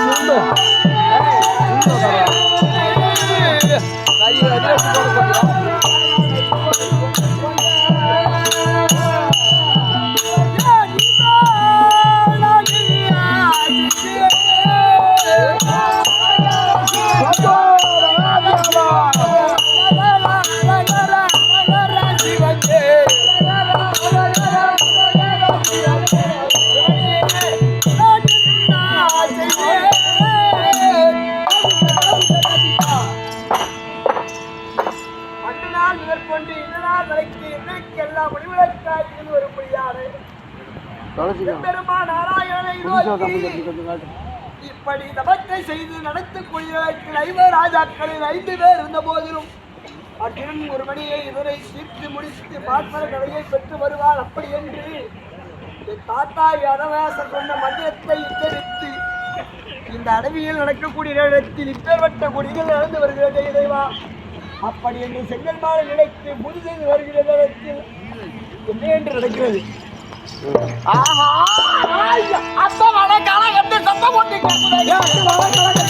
அன்று இந்த நாள் என்னைக்கெல்லாம் முடிவிலக்காய்க்கு வரும்படியாரு பெருமா நாராயணனை இப்படி தபத்தை செய்து நடத்தக் கொள்வதற்கு ஐவ ராஜாக்களில் ஐந்து பேர் இருந்த போதிலும் அர்ஜுனன் ஒரு மணியை இதனை தீர்த்து முடித்து பார்ப்பன கலையை பெற்று வருவார் அப்படி என்று என் தாத்தா யனவேசர் சொன்ன மந்திரத்தை உச்சரித்து இந்த அடவியில் நடக்கக்கூடிய நேரத்தில் இப்பேற்பட்ட கொடிகள் நடந்து வருகிறது இறைவா. அப்படி என்று செங்கல் மாலை நினைத்து முது செய்து வருகிற நேரத்தில் என்ன என்று நடக்கிறது ஆஹா அப்ப வடக்கால எப்படி சத்தம் போட்டு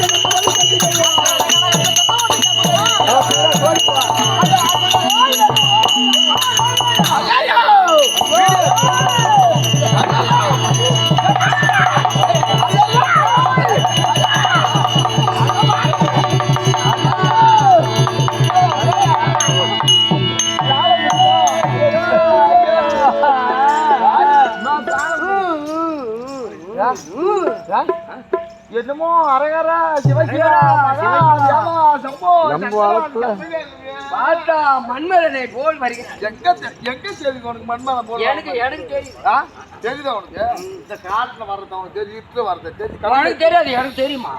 என்னமோ அரகரா சிவசிவா சம்போ பார்த்தா மன்மதனை போல் வருகிறேன் எங்க எங்க தெரியுது உனக்கு மண்மலை போல எனக்கு எனக்கு தெரியும்? தெரியுதா உனக்கு? இந்த காட்டுல வர்றது அவனுக்கு தெரியும். இட்டு வர்றது தெரியும். உனக்கு தெரியாது எனக்கு தெரியுமா?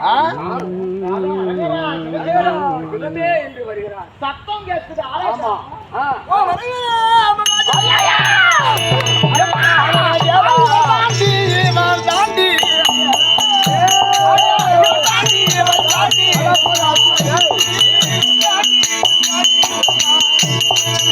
என்று வருகிறார் சத்தம் கேட்குது ஆமா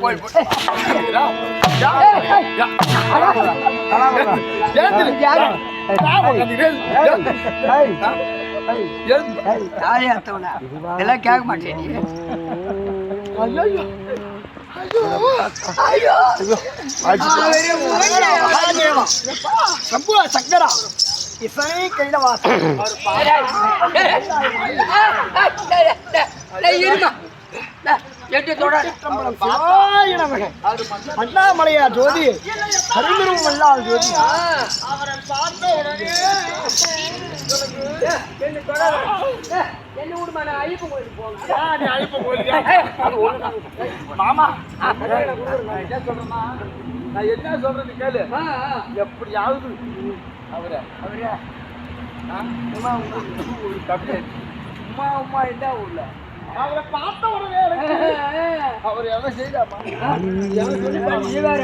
போய். யா, யா, இதெல்லாம் கேட்க மாட்டேன் இருமா அண்ணாமலையா ஜோதி அருந்தரும் வல்லால் ஜோதி? மாமா. நான் என்ன சொல்றது கேளு. எப்படியாவது அவரை அவரே? உமா, கவிதை. உமா உமா என்ன ஊர்ல? அவரை பார்த்த உடனே அவர் எதை செய்தாமா நீ வேற.